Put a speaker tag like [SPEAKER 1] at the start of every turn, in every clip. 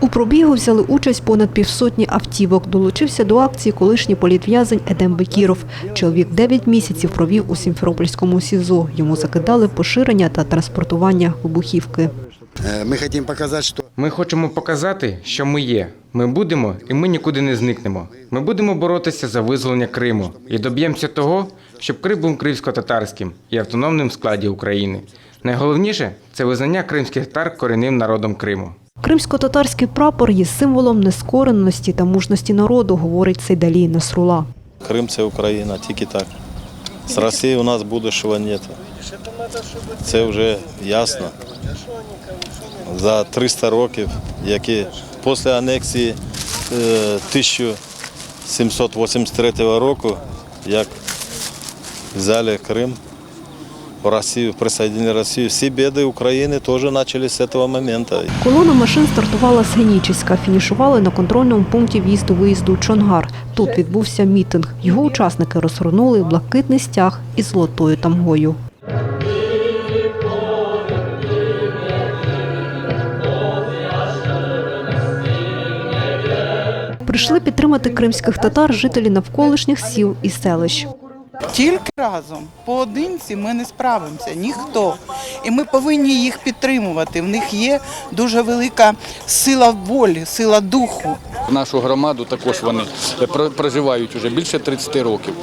[SPEAKER 1] У пробігу взяли участь понад півсотні автівок. Долучився до акції колишній політв'язень Едем Бекіров. Чоловік 9 місяців провів у Сімферопольському СІЗО. Йому закидали поширення та транспортування вибухівки.
[SPEAKER 2] Показать,
[SPEAKER 3] Ми хочемо показати, що ми є. Ми будемо і ми нікуди не зникнемо. Ми будемо боротися за визволення Криму і доб'ємося того, щоб Крим був кримсько-татарським і автономним в складі України. Найголовніше це визнання кримських татар корінним народом Криму.
[SPEAKER 1] Кримсько-татарський прапор є символом нескореності та мужності народу, говорить Сейдалій Насрула.
[SPEAKER 4] Крим це Україна, тільки так. З Росії у нас будущого нет. Це вже ясно. За 300 років, які після анексії е, 1783 року, як взяли Крим, в Росію, присоединили Росію, всі біди України теж почали з цього моменту.
[SPEAKER 1] Колона машин стартувала з Генічеська, фінішували на контрольному пункті в'їзду-виїзду Чонгар. Тут відбувся мітинг. Його учасники розгорнули блакитний стяг із золотою тамгою. Прийшли підтримати кримських татар жителі навколишніх сіл і селищ.
[SPEAKER 5] Тільки разом, поодинці ми не справимося, ніхто. І ми повинні їх підтримувати. В них є дуже велика сила волі, сила духу.
[SPEAKER 6] Нашу громаду також вони проживають вже більше 30 років.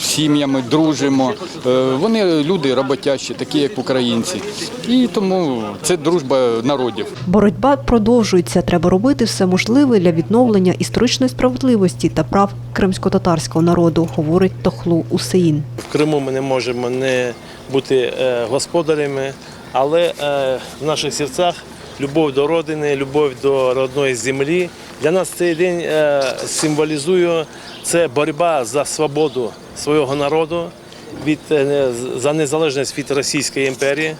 [SPEAKER 6] Сім'ями дружимо. Е, Вони люди роботящі, такі як українці. І тому це дружба народів.
[SPEAKER 1] Боротьба продовжується. Треба робити все можливе для відновлення історичної справедливості та прав кримсько-татарського народу, говорить Тохлу Усеїн.
[SPEAKER 7] В Криму ми не можемо не бути е, господарями, але е, в наших серцях любов до родини, любов до родної землі. Для нас цей день е, символізує це боротьба за свободу свого народу від за незалежність від Російської імперії.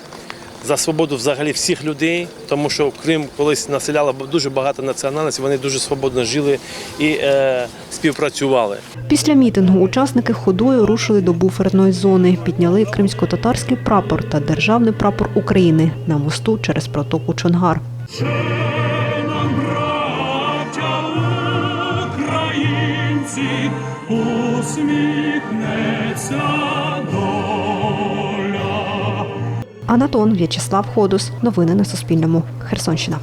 [SPEAKER 7] За свободу взагалі всіх людей, тому що Крим колись населяло дуже багато національностей, вони дуже свободно жили і е, співпрацювали.
[SPEAKER 1] Після мітингу учасники ходою рушили до буферної зони, підняли кримсько-татарський прапор та державний прапор України на мосту через протоку Чонгар.
[SPEAKER 8] українці, усміхнеться доля.
[SPEAKER 1] Анатон В'ячеслав Ходус. Новини на Суспільному. Херсонщина.